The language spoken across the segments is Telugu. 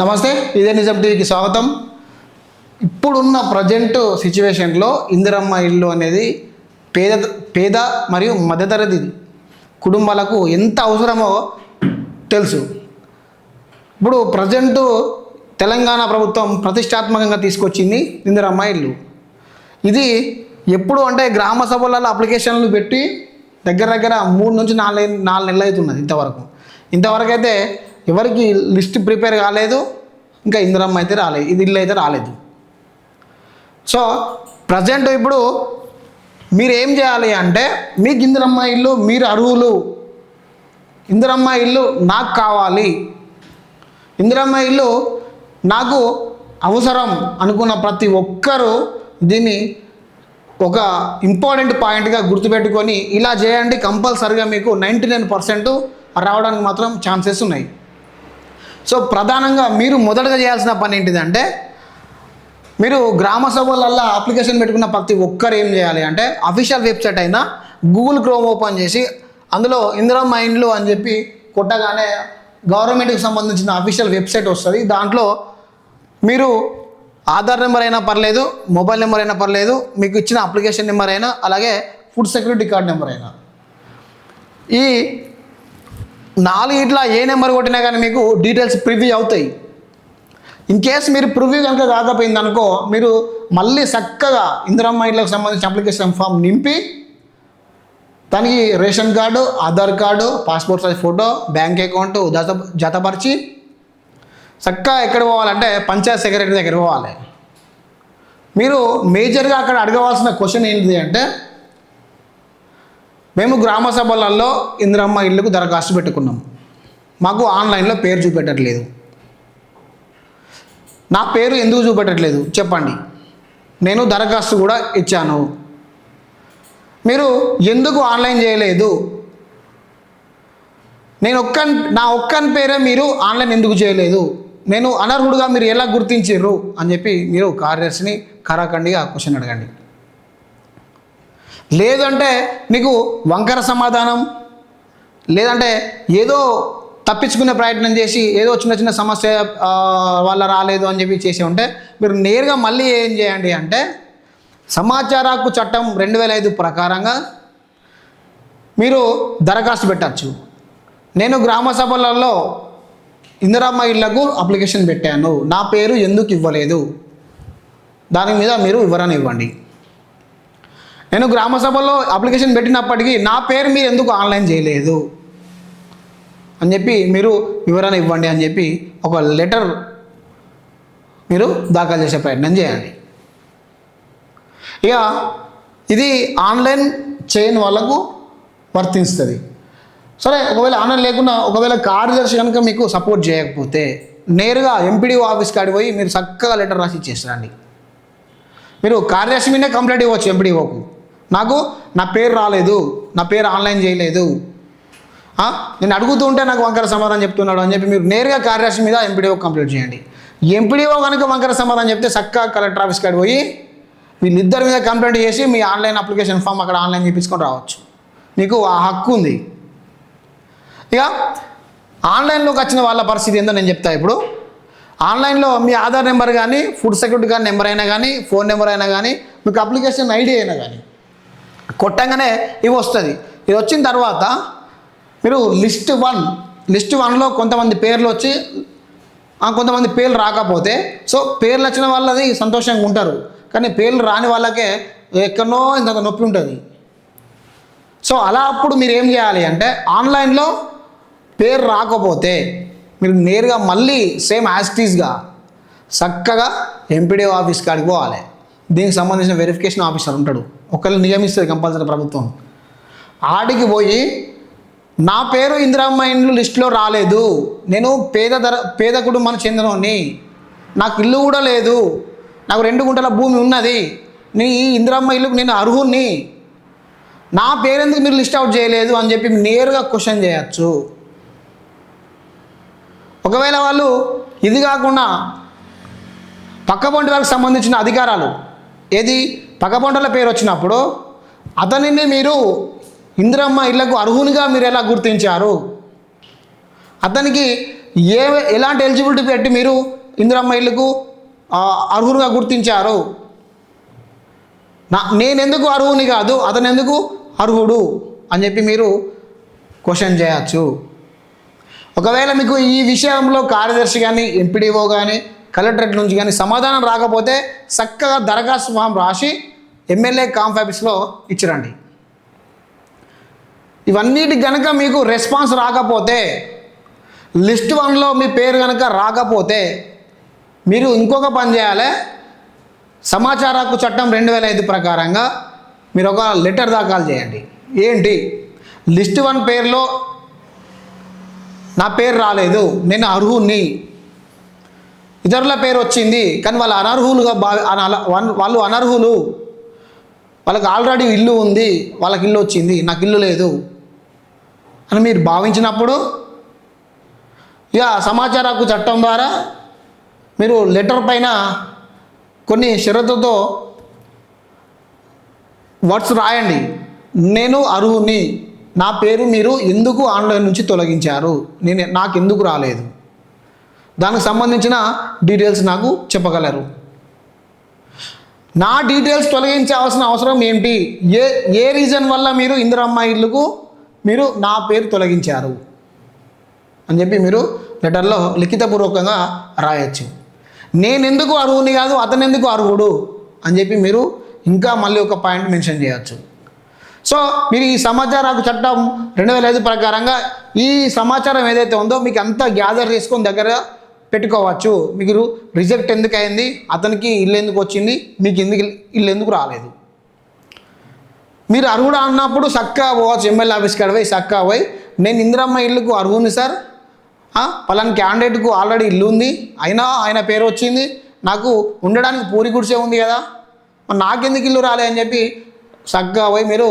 నమస్తే ఇదే నిజం టీవీకి స్వాగతం. ఇప్పుడున్న ప్రజెంట్ సిచ్యువేషన్లో ఇందిరమ్మ ఇల్లు అనేది పేద పేద మరియు మధ్యతరగతి కుటుంబాలకు ఎంత అవసరమో తెలుసు. ఇప్పుడు ప్రజెంట్ తెలంగాణ ప్రభుత్వం ప్రతిష్టాత్మకంగా తీసుకొచ్చింది ఇందిరమ్మ ఇల్లు. ఇది ఎప్పుడు అంటే గ్రామ సభలలో అప్లికేషన్లు పెట్టి దగ్గర దగ్గర మూడు నుంచి నాలుగు నాలుగు నెలలు అవుతున్నది ఇంతవరకు. ఇంతవరకు అయితే ఎవరికి లిస్ట్ ప్రిపేర్ కాలేదు ఇంకా ఇందిరమ్మ అయితే రాలేదు ఇది ఇల్లు అయితే రాలేదు. సో ప్రజెంట్ ఇప్పుడు మీరు ఏం చేయాలి అంటే మీకు ఇందిరమ్మ ఇల్లు మీరు అరువులు ఇందిరమ్మ ఇల్లు నాకు కావాలి. ఇందిరమ్మ ఇల్లు నాకు అవసరం అనుకున్న ప్రతి ఒక్కరూ దీన్ని ఒక ఇంపార్టెంట్ పాయింట్గా గుర్తుపెట్టుకొని ఇలా చేయండి కంపల్సరిగా మీకు నైంటీ నైన్ పర్సెంట్ రావడానికి మాత్రం ఛాన్సెస్ ఉన్నాయి. సో ప్రధానంగా మీరు మొదటగా చేయాల్సిన పని ఏంటిదంటే మీరు గ్రామ సభలల్లో అప్లికేషన్ పెట్టుకున్న ప్రతి ఒక్కరు ఏం చేయాలి అంటే అఫీషియల్ వెబ్సైట్ అయినా గూగుల్ క్రోమ్ ఓపెన్ చేసి అందులో ఇందిరా మైండ్లు అని చెప్పి కొట్టగానే గవర్నమెంట్కి సంబంధించిన అఫీషియల్ వెబ్సైట్ వస్తుంది. దాంట్లో మీరు ఆధార్ నెంబర్ అయినా పర్లేదు మొబైల్ నెంబర్ అయినా పర్లేదు మీకు ఇచ్చిన అప్లికేషన్ నెంబర్ అయినా అలాగే ఫుడ్ సెక్యూరిటీ కార్డ్ నెంబర్ అయినా. ఈ నాలుగు ఇట్లా ఏ నెంబర్ కొట్టినా కానీ మీకు డీటెయిల్స్ ప్రివ్యూ అవుతాయి. ఇన్ కేస్ మీరు ప్రివ్యూ కనుక కాకపోయింది అనుకో మీరు మళ్ళీ చక్కగా ఇందిరమ్మ ఇళ్ళకి సంబంధించిన అప్లికేషన్ ఫామ్ నింపి దానికి ration card Aadhaar card passport size photo bank account జత జతపరిచి చక్కగా ఎక్కడ పోవాలంటే పంచాయత్ సెక్రటరీ దగ్గర పోవాలి. మీరు మేజర్గా అక్కడ అడగవలసిన క్వశ్చన్ ఏంటిది అంటే మేము గ్రామ సభలలో ఇందిరమ్మ ఇల్లుకు దరఖాస్తు పెట్టుకున్నాం. మాకు ఆన్లైన్లో పేరు చూపెట్టట్లేదు. నా పేరు ఎందుకు చూపెట్టట్లేదు? చెప్పండి. నేను దరఖాస్తు కూడా ఇచ్చాను. మీరు ఎందుకు ఆన్లైన్ చేయలేదు? నేను ఒక్క నా ఒక్కని పేరే మీరు ఆన్లైన్ ఎందుకు చేయలేదు? నేను అనర్హుడుగా మీరు ఎలా గుర్తించారు అని చెప్పి మీరు కార్యదర్శిని కరాఖండిగా క్వశ్చన్ అడగండి. లేదంటే మీకు వంకర సమాధానం లేదంటే ఏదో తప్పించుకునే ప్రయత్నం చేసి ఏదో చిన్న చిన్న సమస్య వల్ల రాలేదు అని చెప్పి చేసి ఉంటే మీరు నేరుగా మళ్ళీ ఏం చేయండి అంటే సమాచార హక్కు చట్టం రెండు వేల ఐదు ప్రకారంగా మీరు దరఖాస్తు పెట్టచ్చు. నేను గ్రామ సభలలో ఇందిరమ్మ ఇళ్ళకు అప్లికేషన్ పెట్టాను. నా పేరు ఎందుకు ఇవ్వలేదు? దాని మీద మీరు వివరణ ఇవ్వండి. నేను గ్రామ సభలో అప్లికేషన్ పెట్టినప్పటికీ నా పేరు మీరు ఎందుకు ఆన్లైన్ చేయలేదు? అని చెప్పి మీరు వివరణ ఇవ్వండి అని చెప్పి ఒక లెటర్ మీరు దాఖలు చేసే ప్రయత్నం చేయండి ఇక ఇది ఆన్లైన్ చేయని వాళ్ళకు వర్తిస్తుంది. సరే ఒకవేళ ఆన్లైన్ లేకుండా ఒకవేళ కార్యదర్శి కనుక మీకు సపోర్ట్ చేయకపోతే నేరుగా ఎంపీడీఓ ఆఫీస్ కాడికి పోయి మీరు చక్కగా లెటర్ రాసి ఇచ్చేస్తారండి మీరు కార్యదర్శి మీదే కంప్లైంట్ ఇవ్వచ్చు ఎంపీడీఓకు నాకు నా పేరు రాలేదు నా పేరు ఆన్లైన్ చేయలేదు. నేను అడుగుతూ ఉంటే నాకు వంకర సమాధానం చెప్తున్నాడు అని చెప్పి మీరు నేరుగా కార్యదర్శి మీద ఎంపీడీఓ కంప్లీట్ చేయండి. ఎంపీడీఓ కనుక వంకర సమాధానం చెప్తే చక్కగా కలెక్టర్ ఆఫీస్ కాడికి పోయి వీళ్ళిద్దరి మీద కంప్లైంట్ చేసి మీ ఆన్లైన్ అప్లికేషన్ ఫామ్ అక్కడ ఆన్లైన్ చేయించుకొని రావచ్చు. మీకు ఆ హక్కు ఉంది. ఇక ఆన్లైన్లోకి వచ్చిన వాళ్ళ పరిస్థితి ఏందో నేను చెప్తా ఇప్పుడు. ఆన్లైన్లో మీ ఆధార్ నెంబర్ కానీ ఫుడ్ సెక్యూరిటీ కార్డ్ నెంబర్ అయినా కానీ ఫోన్ నెంబర్ అయినా కానీ మీకు అప్లికేషన్ ఐడి అయినా కానీ కొట్టంగానే ఇవి వస్తుంది. ఇది వచ్చిన తర్వాత మీరు లిస్ట్ వన్ లిస్ట్ వన్లో కొంతమంది పేర్లు వచ్చి కొంతమంది పేర్లు రాకపోతే సో పేర్లు వచ్చిన వాళ్ళది సంతోషంగా ఉంటారు. కానీ పేర్లు రాని వాళ్ళకే ఎక్కడో ఇంత నొప్పి ఉంటుంది. సో అలా అప్పుడు మీరు ఏం చేయాలి అంటే ఆన్లైన్లో పేరు రాకపోతే మీరు నేరుగా మళ్ళీ సేమ్ యాస్టీస్గా చక్కగా ఎంపీడీఓ ఆఫీస్ కాడికి పోవాలి. దీనికి సంబంధించిన వెరిఫికేషన్ ఆఫీసర్ ఉంటాడు. ఒకళ్ళు నియమిస్తుంది కంపల్సరీ ప్రభుత్వం. ఆడికి పోయి నా పేరు ఇందిరామ్మ ఇండ్లు లిస్టులో రాలేదు. నేను పేద ధర పేద కుటుంబానికి చెందినోని నాకు ఇల్లు కూడా లేదు. నాకు రెండు గుంటల భూమి ఉన్నది. నీ ఈ ఇందిరమ్మ ఇల్లుకు నేను అర్హుణ్ణి. నా పేరెందుకు మీరు లిస్ట్ అవుట్ చేయలేదు అని చెప్పి నేరుగా క్వశ్చన్ చేయొచ్చు. ఒకవేళ వాళ్ళు ఇది కాకుండా పక్కపొంటి వారికి సంబంధించిన అధికారాలు ఏది? పగబొండల పేరు వచ్చినప్పుడు అతనిని మీరు ఇందిరమ్మ ఇళ్ళకు అర్హునిగా మీరు ఎలా గుర్తించారు? అతనికి ఏ ఎలాంటి ఎలిజిబిలిటీ పెట్టి మీరు ఇందిరమ్మ ఇళ్ళకు అర్హునిగా అర్హులుగా గుర్తించారు? నా నేనెందుకు అర్హుని కాదు అతను ఎందుకు అర్హుడు అని చెప్పి మీరు క్వశ్చన్ చేయొచ్చు. ఒకవేళ మీకు ఈ విషయంలో కార్యదర్శి కానీ ఎంపీడీఓ కానీ కలెక్టరేట్ నుంచి కానీ సమాధానం రాకపోతే చక్కగా దరఖాస్తు ఫామ్ రాసి ఎమ్మెల్యే కాంఫ్ ఆఫీస్లో ఇచ్చిరండి. ఇవన్నిటికి కనుక మీకు రెస్పాన్స్ రాకపోతే లిస్ట్ వన్లో మీ పేరు కనుక రాకపోతే మీరు ఇంకొక పని చేయాలి. సమాచార హక్కు చట్టం రెండు వేల ఐదు ప్రకారంగా మీరు ఒక లెటర్ దాఖలు చేయండి. ఏంటి? లిస్ట్ వన్ పేరులో నా పేరు రాలేదు నేను అర్హుని ఇతరుల పేరు వచ్చింది కానీ వాళ్ళు అనర్హులుగా భావి వన్- వాళ్ళు అనర్హులు. వాళ్ళకి ఆల్రెడీ ఇల్లు ఉంది వాళ్ళకి ఇల్లు వచ్చింది నాకు ఇల్లు లేదు అని మీరు భావించినప్పుడు ఇక సమాచార హక్కు చట్టం ద్వారా మీరు లెటర్ పైన కొన్ని షరతుతో వర్డ్స్ రాయండి. నేను అర్హుని నా పేరు మీరు ఎందుకు ఆన్లైన్ నుంచి తొలగించారు? నేను నాకు ఎందుకు రాలేదు? దానికి సంబంధించిన డీటెయిల్స్ నాకు చెప్పగలరు. నా డీటెయిల్స్ తొలగించాల్సిన అవసరం ఏంటి? ఏ ఏ రీజన్ వల్ల మీరు ఇందిరమ్మ ఇల్లుకు మీరు నా పేరు తొలగించారు? అని చెప్పి మీరు లెటర్లో లిఖితపూర్వకంగా రాయొచ్చు. నేను ఎందుకు అర్హుని కాదు అతను ఎందుకు అర్హుడు? అని చెప్పి మీరు ఇంకా మళ్ళీ ఒక పాయింట్ మెన్షన్ చేయొచ్చు. సో మీరు ఈ సమాచార హక్కు చట్టం రెండు వేల ఐదు ప్రకారంగా ఈ సమాచారం ఏదైతే ఉందో మీకు అంతా గ్యాదర్ చేసుకొని దగ్గర పెట్టుకోవచ్చు. మీకు రిజెక్ట్ ఎందుకు అయింది అతనికి ఇల్లు ఎందుకు వచ్చింది? మీకు ఎందుకు ఇల్లు ఎందుకు రాలేదు? మీరు అర్హుడు అన్నప్పుడు చక్కగా పోవచ్చు ఎమ్మెల్యే ఆఫీస్ కాడ పోయి చక్కగా పోయి. నేను ఇందిరమ్మ ఇల్లుకు అర్హుని సార్. పలాని క్యాండిడేట్కు ఆల్రెడీ ఇల్లు ఉంది. అయినా ఆయన పేరు వచ్చింది. నాకు ఉండడానికి పూరి గుడిసే ఉంది కదా. మరి నాకెందుకు ఇల్లు రాలే అని చెప్పి చక్కగా పోయి మీరు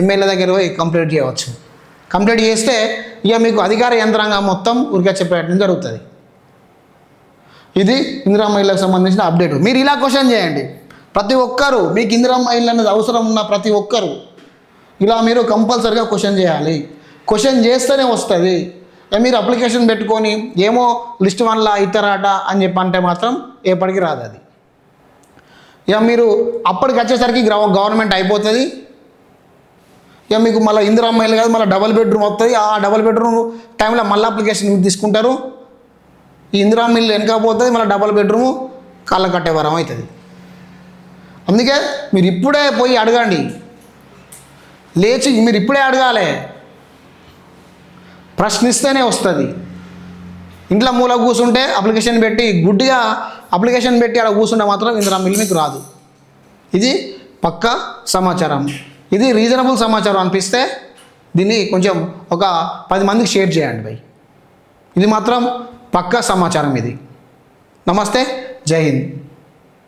ఎమ్మెల్యే దగ్గర పోయి కంప్లీట్ చేయవచ్చు. కంప్లీట్ చేస్తే ఇక మీకు అధికార యంత్రాంగం మొత్తం ఊరికే ప్రయత్నం జరుగుతుంది. ఇది ఇందిరమ్మ ఇళ్ళకి సంబంధించిన అప్డేట్ మీరు ఇలా క్వశ్చన్ చేయండి. ప్రతి ఒక్కరు మీకు ఇందిరమ్మ ఇల్లు అనేది అవసరం ఉన్న ప్రతి ఒక్కరు ఇలా మీరు కంపల్సరిగా క్వశ్చన్ చేయాలి. క్వశ్చన్ చేస్తేనే వస్తుంది. ఇక మీరు అప్లికేషన్ పెట్టుకొని ఏమో లిస్ట్ వన్లా ఇతరాట అని చెప్పి అంటే మాత్రం ఎప్పటికీ రాదు అది. ఇక మీరు అప్పటికి వచ్చేసరికి గ్రవ- గవర్నమెంట్ అయిపోతుంది. ఇక మీకు మళ్ళీ ఇందిరమ్మ ఇల్లు కాదు మళ్ళీ డబల్ బెడ్రూమ్ వస్తుంది. ఆ డబల్ బెడ్రూమ్ టైంలో మళ్ళీ అప్లికేషన్ తీసుకుంటారు. ఈ ఇందిరా మిల్లు వెనకపోతుంది మళ్ళీ డబల్ బెడ్రూము కళ్ళ కట్టే వరం అవుతుంది. అందుకే మీరు ఇప్పుడే పోయి అడగండి. లేచి మీరు ఇప్పుడే అడగాలి. ప్రశ్నిస్తేనే వస్తుంది. ఇంట్లో మూల కూర్చుంటే అప్లికేషన్ పెట్టి గుడ్డిగా అప్లికేషన్ పెట్టి అక్కడ కూర్చుంటే మాత్రం ఇందిరా మిల్లు మీకు రాదు. ఇది పక్క సమాచారం. ఇది రీజనబుల్ సమాచారం అనిపిస్తే దీన్ని కొంచెం ఒక పది మందికి షేర్ చేయండి భయ్. ఇది మాత్రం పక్కా సమాచారం ఇది. నమస్తే జై హింద్.